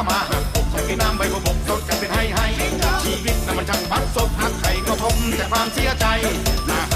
้ามาหักผมใช้น้ำใบบัวบกสดกันเป็นให้ให้ชีวิตนั้นมันช่างบัดซบหักใครก็ทมแต่ความเสียใจหา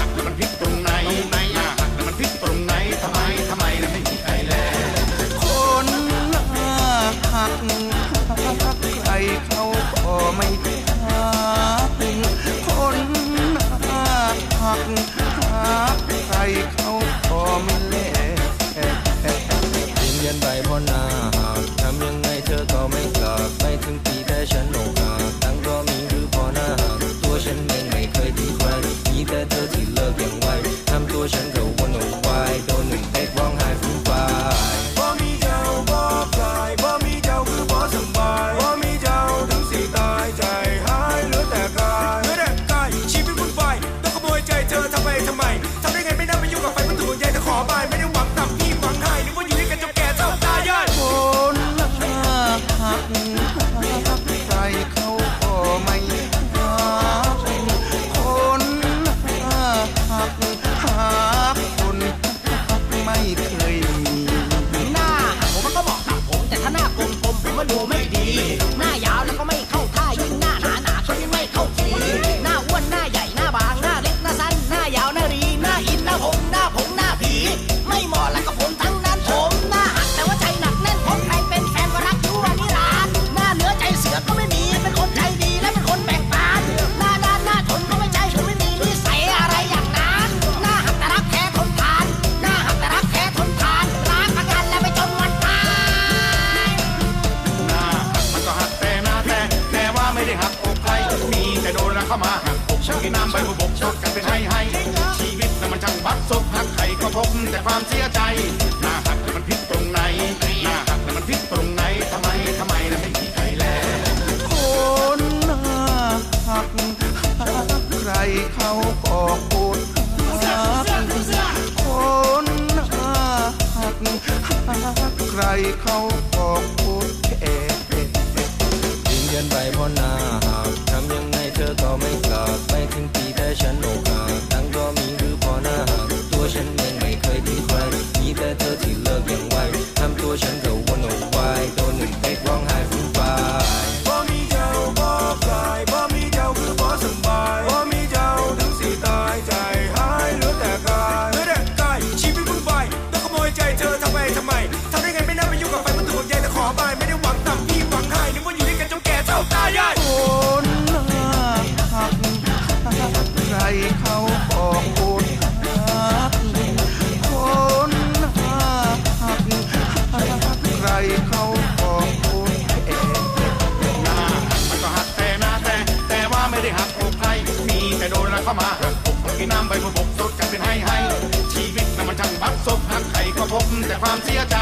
Chân ไทยมีแต่โดนแล้วเข้ามาหักอกกินน้ำใบบัวบกชดกันเป็นให้ให้ ชีวิตน่ะมันช่างบักซบหักใครก็พบแต่ความเสียใจหน้าหักมันพิษตรงไหนหน้าหักมันพิษตรงไหนทำไมทำไมน่ะไม่มีใครแลคนหน้าหักใครเขาก็ปวดคนหักใครเขาก็ปวดแก่ กินไปพอหน้าหักทำยังไงเธอก็ไม่กลับไม่ถึงปีแต่ฉันอกหักตั้งก็มีหรือพอหน้าหักตัวฉันเองไม่เคยทิ้งใครมีแต่เธอที่เลิกอย่างไวทำตัวฉันก็ เข้ามากินน้ำใบบัวบกสดกันเป็นให้ให้ชีวิตนั้นมันช่างบัดซบหักใครก็พบแต่ความเสียใจ